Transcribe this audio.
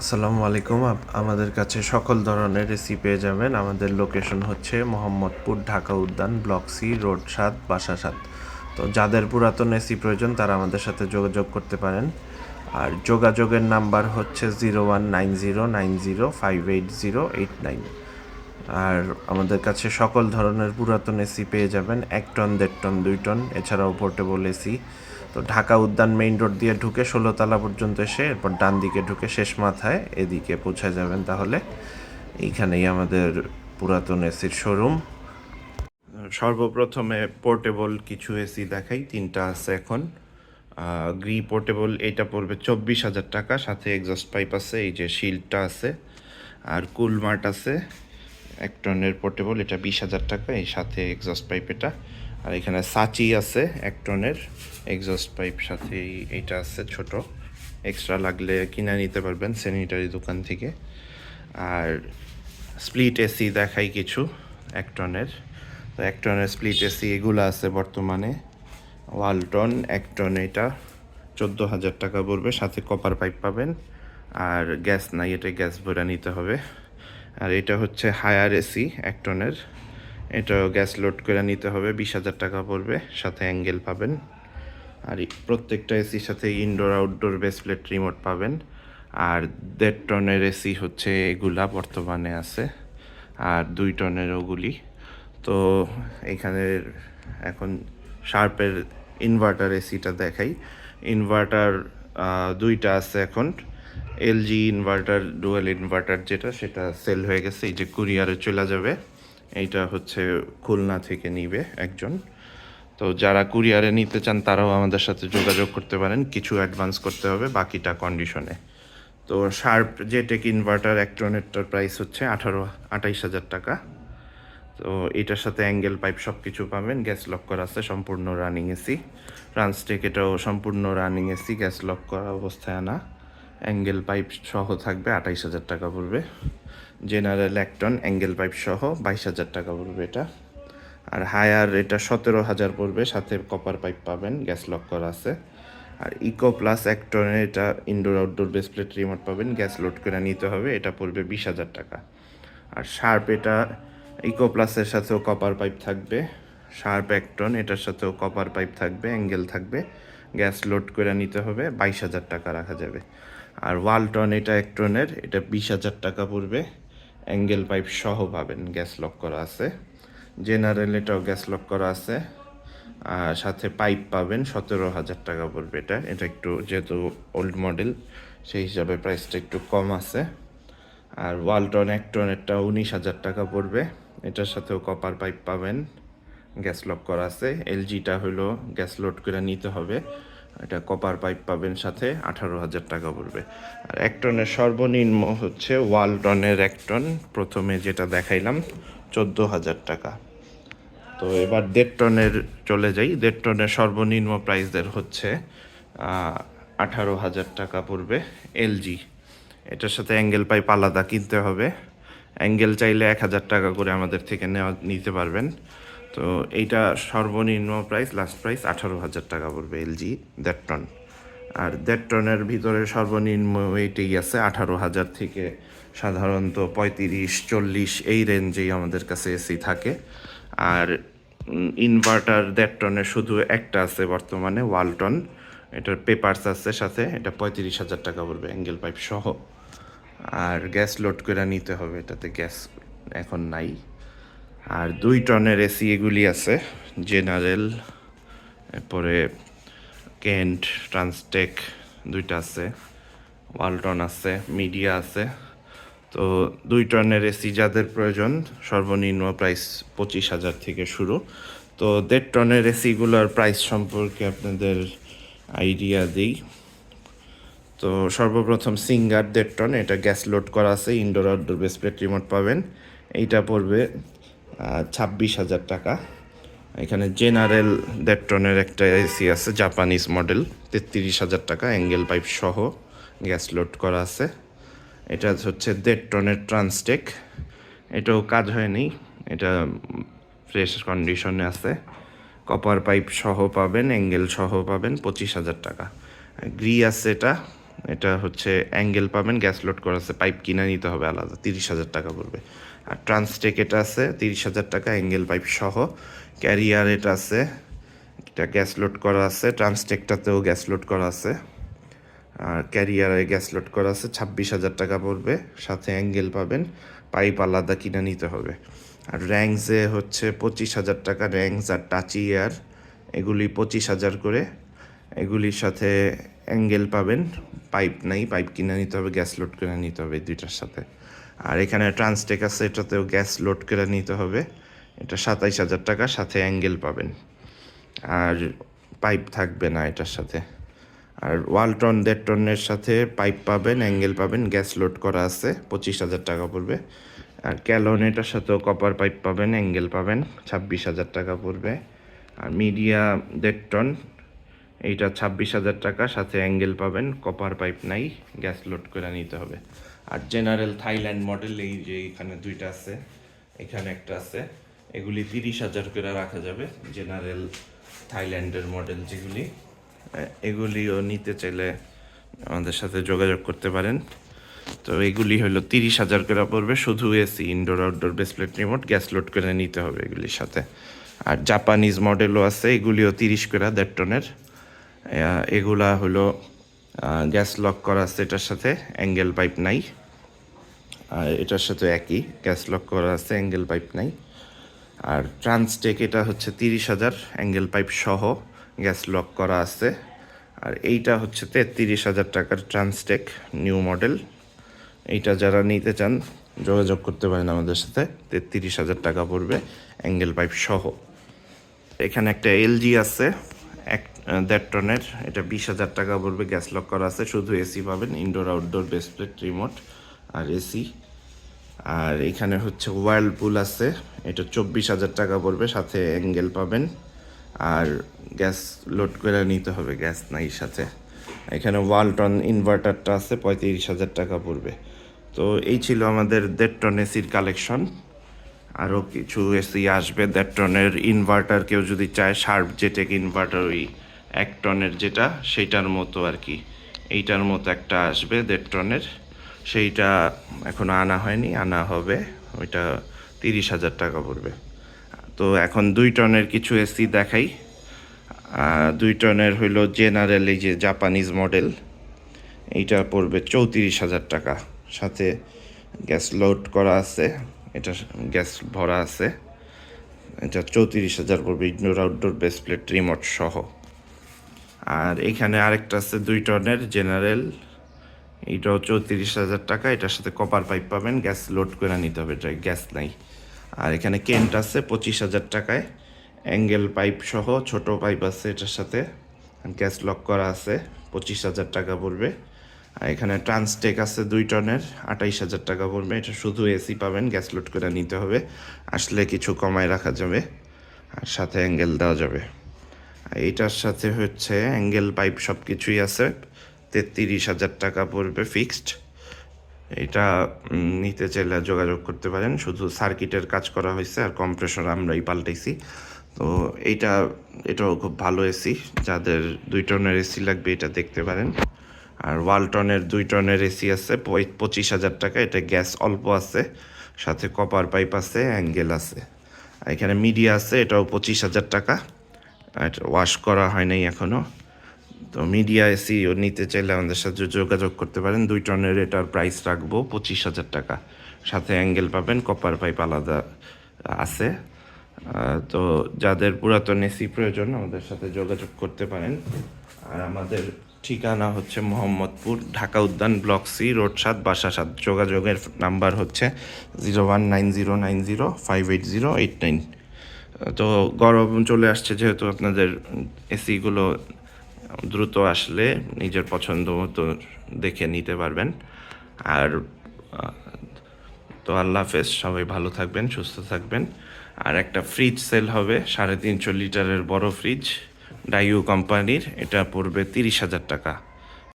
আসসালামু আলাইকুম। আমাদের কাছে সকল ধরনের এসি পেয়ে যাবেন। আমাদের লোকেশন হচ্ছে মোহাম্মদপুর, ঢাকা উদ্যান ব্লক সি রোড সাত, বাসা সাত। তো যাদের পুরাতন এসি প্রয়োজন, তারা আমাদের সাথে যোগাযোগ করতে পারেন। আর যোগাযোগের নাম্বার হচ্ছে zero one nine zero nine zero five eight zero eight nine. আর আমাদের কাছে সকল ধরনের পুরাতন এসি পেয়ে যাবেন। এক টন, দেড় টন, দুই টন, এছাড়াও পোর্টেবল এসি তো ঢাকা উদ্যান মেইন রোড দিয়ে ঢুকে ষোলোতলা পর্যন্ত এসে এরপর ডান দিকে ঢুকে শেষ মাথায় এদিকে পৌঁছে যাবেন তাহলে। এইখানেই আমাদের পুরাতন এসির শোরুম। সর্বপ্রথমে পোর্টেবল কিছু এসি দেখাই, তিনটা আছে এখন। গ্রি পোর্টেবল, এটা পড়বে চব্বিশ হাজার টাকা, সাথে এক্সস্ট পাইপ আছে, এই যে শিল্ডটা আছে, আর কুলমার্ট আছে। এক টনের পোর্টেবল, এটা বিশ হাজার টাকা, এই সাথে এক্সস্ট পাইপ এটা। আর এখানে সাচি আছে, এক টনের। এক্সস্ট পাইপ সাথে এই- এইটা আছে ছোট। এক্সট্রা লাগলে কিনে নিতে পারবেন স্যানিটারি দোকান থেকে। আর স্প্লিট এসি দেখাই কিছু, এক টনের। তো এক টনের স্প্লিট এসি এগুলো আছে বর্তমানে। ওয়ালটন এক টন এটা। চোদ্দ হাজার টাকা পড়বে, সাথে কপার পাইপ পাবেন। আর গ্যাস নাই, এটা গ্যাস ভরে নিতে হবে। আর এটা হচ্ছে হায়ার এসি এক টনের। এটাও গ্যাস লোড করে নিতে হবে, বিশ হাজার টাকা পড়বে, সাথে অ্যাঙ্গেল পাবেন। আর প্রত্যেকটা এসির সাথে indoor outdoor base plate remote পাবেন। আর দেড় টনের এসি হচ্ছে এগুলা বর্তমানে আছে, আর দুই টনের ওগুলি। তো এখানে এখন শার্পের ইনভার্টার এসিটা দেখাই। ইনভার্টার দুইটা আছে এখন। এলজি ইনভার্টার ডুয়েল ইনভার্টার যেটা, সেটা সেল হয়ে গেছে, এই যে কুরিয়ারে চলে যাবে। এইটা হচ্ছে খুলনা থেকে নিবে একজন। তো যারা কুরিয়ারে নিতে চান, তারাও আমাদের সাথে যোগাযোগ করতে পারেন। কিছু অ্যাডভান্স করতে হবে বাকিটা কন্ডিশনে তো শার্প জেটেক ইনভার্টার একট্রনেরটার প্রাইস হচ্ছে আঠারো, আঠাইশ হাজার টাকা। তো এটার সাথে অ্যাঙ্গেল পাইপ সব কিছু পাবেন। গ্যাস লক করা আছে, সম্পূর্ণ রানিং এসি ট্রান্সটেক এটাও সম্পূর্ণ রানিং এসি গ্যাস লক করা অবস্থায় আনা। অ্যাঙ্গেল পাইপ সহ থাকবে আঠাইশ হাজার টাকা পড়বে। জেনারেল একটন অ্যাঙ্গেল পাইপ সহ বাইশ হাজার টাকা পড়বে এটা। আর হায়ার এটা সতেরো হাজার পড়বে, সাথে কপার পাইপ পাবেন গ্যাস লক করা আছে। আর ইকো প্লাস এক এটা indoor outdoor base plate remote পাবেন গ্যাস লোড করে নিতে হবে, এটা পড়বে বিশ হাজার টাকা। আর শার্প এটা ইকো প্লাসের সাথেও কপার পাইপ থাকবে। শার্প এক টন এটার সাথেও কপার পাইপ থাকবে অ্যাঙ্গেল থাকবে গ্যাস লোড করে নিতে হবে, বাইশ হাজার টাকা রাখা যাবে। আর ওয়ালটন এটা এক টনের এটা বিশ হাজার টাকা পড়বে। অ্যাঙ্গেল পাইপ সহ পাবেন, গ্যাস লক করা আছে। জেনারেল এটাও গ্যাস লক করা আছে। আর সাথে পাইপ পাবেন, সতেরো হাজার টাকা পড়বে এটা। এটা একটু যেহেতু ওল্ড মডেল সেই হিসাবে প্রাইসটা একটু কম আছে। আর ওয়ালটন একটনেরটা উনিশ হাজার টাকা পড়বে। এটার সাথেও কপার পাইপ পাবেন, গ্যাস লক করা আছে। এলজিটা হলো গ্যাস লোড করে নিতে হবে। এটা কপার পাইপ পাবেন সাথে, আঠারো হাজার টাকা পড়বে। আর এক টনের সর্বনিম্ন হচ্ছে ওয়ালটনের এক টন, প্রথমে যেটা দেখাইলাম, চোদ্দ হাজার টাকা। তো এবার দেড় টনের চলে যাই, দেড় টনের সর্বনিম্ন প্রাইসদের হচ্ছে আঠারো হাজার টাকা পড়বে এলজি এটার সাথে অ্যাঙ্গেল পাইপ আলাদা কিনতে হবে। অ্যাঙ্গেল চাইলে এক হাজার টাকা করে আমাদের থেকে নেওয়া, নিতে পারবেন। তো এইটা সর্বনিম্ন প্রাইস লাস্ট প্রাইস আঠারো হাজার টাকা পড়বে এলজি দেড় টন আর দেড় টনের ভিতরে সর্বনিম্ন এইটাই আছে আঠারো হাজার থেকে সাধারণত পঁয়ত্রিশ, চল্লিশ এই রেঞ্জেই আমাদের কাছে এসি থাকে। আর ইনভার্টার দেড় টনের শুধু একটা আছে বর্তমানে ওয়ালটন এটার পেপারস আছে সাথে, এটা পঁয়ত্রিশ হাজার টাকা পড়বে অ্যাঙ্গেল পাইপ সহ। আর গ্যাস লোড করে নিতে হবে, এটাতে গ্যাস এখন নাই। আর দুই টনের এসি এগুলি আছে জেনারেল এরপরে কেন্ট ট্রান্সটেক দুইটা আছে ওয়ালটন আছে মিডিয়া আছে। তো দুই টনের এসি যাদের প্রয়োজন, সর্বনিম্ন প্রাইস পঁচিশ হাজার থেকে শুরু। তো দেড় টনের এসিগুলোর প্রাইস সম্পর্কে আপনাদের আইডিয়া দিই। তো সর্বপ্রথম সিঙ্গার দেড় টন, এটা গ্যাস লোড করা আছে indoor outdoor base plate remote পাবেন। এইটা পড়বে ছাব্বিশ হাজার টাকা। এখানে জেনারেল দেড় টনের একটা এসি আছে, জাপানিজ মডেল, তেত্রিশ হাজার টাকা, অ্যাঙ্গেল পাইপ সহ গ্যাস লোড করা আছে। এটা হচ্ছে দেড় টনের ট্রান্সটেক। এটাও কাজ হয়নি, এটা ফ্রেশ কন্ডিশনে আছে। কপার পাইপ সহ পাবেন, অ্যাঙ্গেল সহ পাবেন পঁচিশ হাজার টাকা। গ্রি আছে এটা এটা হচ্ছে অ্যাঙ্গেল পাবেন, গ্যাস লোড করা আছে, পাইপ কিনে নিতে হবে আলাদা, তিরিশ হাজার টাকা পড়বে। আর ট্রান্সটেক এটা আছে, তিরিশ হাজার টাকা, অ্যাঙ্গেল পাইপ সহ। ক্যারিয়ার এটা আছে, এটা গ্যাস লোড করা আছে ট্রান্সটেকটাতেও গ্যাস লোড করা আছে। আর ক্যারিয়ারে গ্যাস লোড করা আছে, ছাব্বিশ হাজার টাকা পড়বে, সাথে অ্যাঙ্গেল পাবেন, পাইপ আলাদা কিনে নিতে হবে। আর র্যাংসে হচ্ছে পঁচিশ হাজার টাকা র্যাংস আর টাচি এয়ার, এগুলি পঁচিশ হাজার করে। এগুলির সাথে অ্যাঙ্গেল পাবেন, পাইপ নাই, পাইপ কিনে নিতে হবে, গ্যাস লোড করে নিতে হবে দুইটার সাথে। আর এখানে ট্রান্সটেক আছে, এটাতেও গ্যাস লোড করে নিতে হবে। এটা সাতাইশ হাজার টাকা, সাথে অ্যাঙ্গেল পাবেন। আর পাইপ থাকবে না এটার সাথে। আর ওয়ালটন দেড় টনের সাথে পাইপ পাবেন, অ্যাঙ্গেল পাবেন, গ্যাস লোড করা আছে, পঁচিশ হাজার টাকা পড়বে। আর ক্যালন, এটার সাথেও কপার পাইপ পাবেন, অ্যাঙ্গেল পাবেন, ছাব্বিশ হাজার টাকা পড়বে। আর মিডিয়া দেড় টন এইটা ছাব্বিশ হাজার টাকা, সাথে অ্যাঙ্গেল পাবেন, কপার পাইপ নাই, গ্যাস লোড করে নিতে হবে। আর জেনারেল থাইল্যান্ড মডেল এই যে এখানে দুইটা আছে, এখানে একটা আছে। এগুলি তিরিশ হাজার করে রাখা যাবে জেনারেল থাইল্যান্ডের মডেল যেগুলি। এগুলিও নিতে চাইলে আমাদের সাথে যোগাযোগ করতে পারেন। তো এগুলি হলো তিরিশ হাজার করে পড়বে, শুধু AC indoor outdoor baseplate remote gas load করে নিতে হবে এগুলির সাথে। আর জাপানিজ মডেলও আছে, এগুলিও তিরিশ করে দেড় টনের। এগুলা হলো গ্যাস লক করা আছে এটার সাথে, অ্যাঙ্গেল পাইপ নাই। আর এটার সাথে একই, গ্যাস লক করা আছে, অ্যাঙ্গেল পাইপ নাই। আর ট্রান্সটেক এটা হচ্ছে তিরিশ হাজার, অ্যাঙ্গেল পাইপ সহ গ্যাস লক করা আছে। আর এইটা হচ্ছে তেত্রিশ হাজার টাকার ট্রান্সটেক, নিউ মডেল। এইটা যারা নিতে চান, যোগাযোগ করতে পারেন আমাদের সাথে। তেত্রিশ হাজার টাকা পড়বে, অ্যাঙ্গেল পাইপ সহ। এখানে একটা এলজি আছে দেড় টনের। এটা বিশ হাজার টাকা পড়বে, গ্যাস লক করা আছে। শুধু এসি পাবেন ইনডোর আউটডোর বেসপ্লেট রিমোট আর এসি। আর এখানে হচ্ছে ওয়ার্লপুল আছে, এটা চব্বিশ হাজার টাকা পড়বে, সাথে অ্যাঙ্গেল পাবেন। আর গ্যাস লোড করে নিতে হবে, গ্যাস নাই সাথে। এখানে ওয়ালটন ইনভার্টারটা আছে, পঁয়ত্রিশ হাজার টাকা পড়বে। তো এই ছিল আমাদের দেড় টন এসির কালেকশন আরও কিছু এসি আসবে, দেড় টনের ইনভার্টার কেউ যদি চায় শার্প জেটেক ইনভার্টার ওই এক টনের যেটা, সেইটার মতো আর কি। এইটার মতো একটা আসবে, দেড় টনের। সেইটা এখনও আনা হয়নি, আনা হবে। ওইটা তিরিশ হাজার টাকা পড়বে। তো এখন দুই টনের কিছু এসি দেখাই। দুই টনের হইল জেনারেল, এই যে জাপানিজ মডেল। এইটা পড়বে চৌত্রিশ হাজার টাকা। সাথে গ্যাস লোড করা আছে, এটা গ্যাস ভরা আছে। এটা চৌত্রিশ হাজার পড়বে indoor outdoor base plate remote সহ। আর এখানে আরেকটা আছে দুই টনের জেনারেল। এইটাও চৌত্রিশ হাজার টাকা, এটার সাথে কপার পাইপ পাবেন গ্যাস লোড করে নিতে হবে, এটা গ্যাস নাই। আর এখানে কেন্ট আছে পঁচিশ হাজার টাকায়। অ্যাঙ্গেল পাইপ সহ ছোট পাইপ আছে এটার সাথে। গ্যাস লক করা আছে, পঁচিশ হাজার টাকা পড়বে। আর এখানে ট্রান্সটেক আছে দুই টনের, আঠাইশ হাজার টাকা পড়বে। এটা শুধু এসি পাবেন গ্যাস লোড করে নিতে হবে। আসলে কিছু কমায় রাখা যাবে, আর সাথে অ্যাঙ্গেল দেওয়া যাবে। আর এইটার সাথে হচ্ছে অ্যাঙ্গেল পাইপ সব কিছুই আছে। তেত্রিশ হাজার টাকা পড়বে ফিক্সড। এটা নিতে চাইলে যোগাযোগ করতে পারেন। শুধু সার্কিটের কাজ করা হয়েছে আর কম্প্রেসর আমরাই পাল্টাইছি। তো এইটা, এটাও খুব ভালো এসি। যাদের দুই টনের এসি লাগবে এটা দেখতে পারেন। আর ওয়ালটনের দুই টনের এসি আছে পঁচিশ হাজার টাকা। এটা গ্যাস অল্প আছে, সাথে কপার পাইপ আছে, অ্যাঙ্গেল আছে। এখানে মিডিয়া আছে, এটাও পঁচিশ হাজার টাকা। ওয়াশ করা হয় নাই এখনও তো মিডিয়া এসি নিতে চাইলে আমাদের সাথে যোগাযোগ করতে পারেন। দুই টনের এটার প্রাইস রাখব পঁচিশ হাজার টাকা। সাথে অ্যাঙ্গেল পাবেন কপার পাইপ আলাদা আছে। তো যাদের পুরাতন এসি প্রয়োজন, আমাদের সাথে যোগাযোগ করতে পারেন। আর আমাদের ঠিকানা হচ্ছে মোহাম্মদপুর, ঢাকা উদ্যান, ব্লক সি, রোড সাত, বাসা সাত। যোগাযোগের নাম্বার হচ্ছে zero one nine zero nine zero five eight zero eight nine. তো গরম চলে আসছে যেহেতু আপনাদের এসিগুলো দ্রুত আসলে নিজের পছন্দ মতো দেখে নিতে পারবেন। আর তো আল্লাহ হাফেজ, সবাই ভালো থাকবেন, সুস্থ থাকবেন। আর একটা ফ্রিজ সেল হবে, সাড়ে তিনশো লিটারের বড় ফ্রিজ ডাইউ কোম্পানির। এটা পড়বে তিরিশ হাজার টাকা।